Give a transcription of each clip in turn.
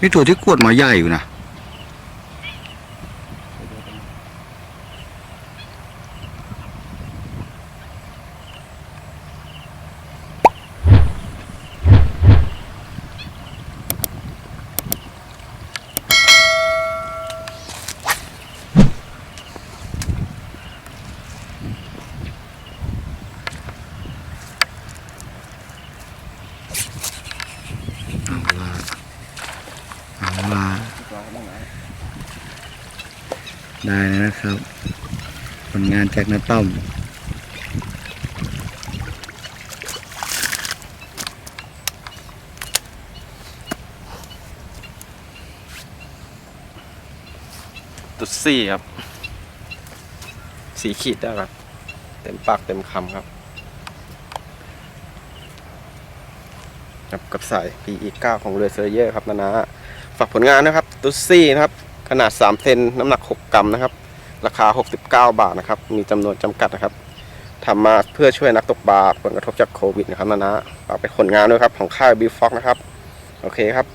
นี่ตัวที่กวดมาใหญ่อยู่นะ ได้แล้วนะครับ ผลงานจากน้าต้อมตุดซี่ครับ สีขีดได้ครับ เต็มปากเต็มคำครับ กับกับสาย PE 9 ของเรือเซอร์เยอร์ครับนานา ฝากผลงานนะครับตุซี่นะครับ ขนาด 3 เซนน้ำหนัก 6 กรัมนะครับ ราคา 69 บาทนะครับ มีจำนวนจำกัดนะครับทำมาเพื่อช่วยนักตกปลาผลกระทบจากโควิดนะครับนานะฝากเป็นผลงานด้วยครับของค่ายบิฟฟ็อกนะครับ โอเคครับ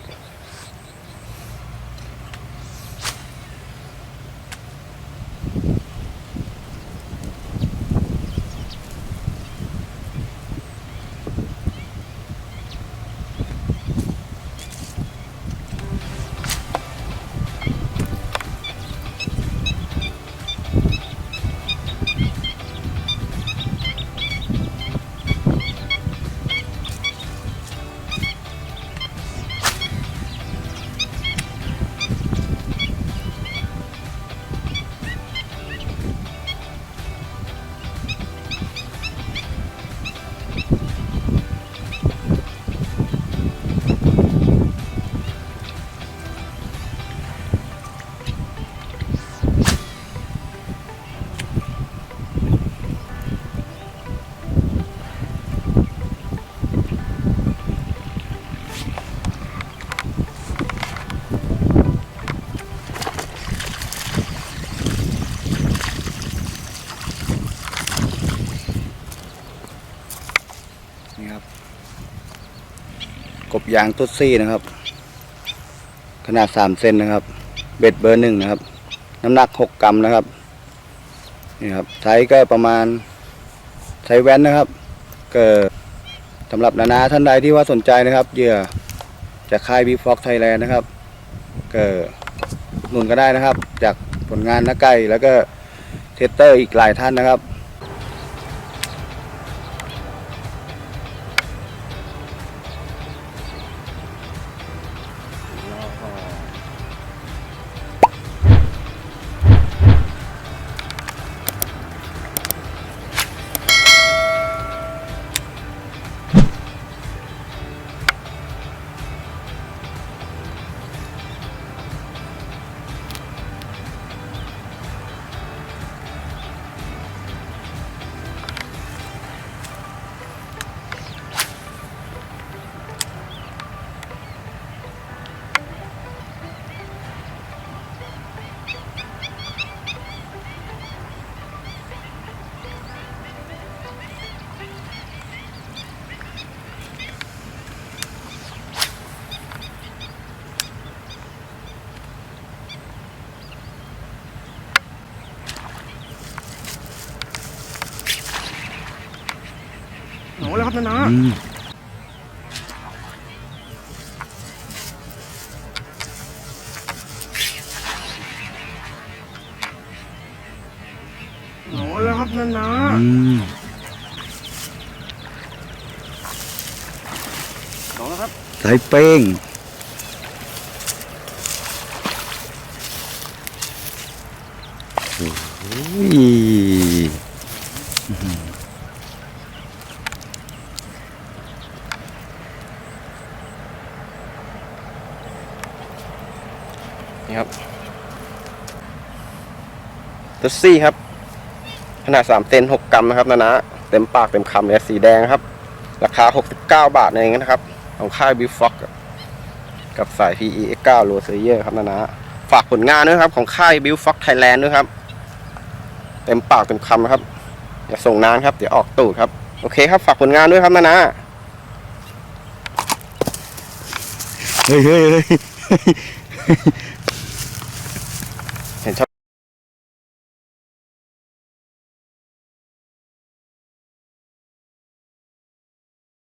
กบยางตุ๊ดซี่นะครับ ขนาดสามเซนนะครับ เบ็ดเบอร์หนึ่งนะครับ น้ำหนักหกกรัมนะครับนี่ครับไซส์ก็ประมาณไซส์แว้นนะครับ เก็สำหรับนานาท่านใดที่ว่าสนใจนะครับเหยื่อจากค่ายบีฟ็อกไทยแลนด์นะครับ เก็หนุนก็ได้นะครับ จากผลงานนักไก่แล้วก็เทสเตอร์อีกหลายท่านนะครับ หนูแล้วครับนานาอืมหนูแล้วครับนานาอืมหนูแล้วครับใส่เป้งโอ้ย นี่ครับตุดซี่ครับ ขนาด3เซน6กรัมนะครับนานาเต็มปากเต็มคำเลยสีแดงครับ ราคา 69 บาทเองนะครับ ของค่ายบิฟฟ็อกกับสาย PE X9 โรเซเยอร์ครับนานาฝากผลงานด้วยครับ ของค่ายบิฟฟ็อกไทยแลนด์ด้วยครับ เต็มปากเต็มคำนะครับอย่าส่งนานครับ เดี๋ยวออกตูดครับ โอเคครับ ฝากผลงานด้วยครับนานาเฮ้ยเฮ้ยเฮ้ย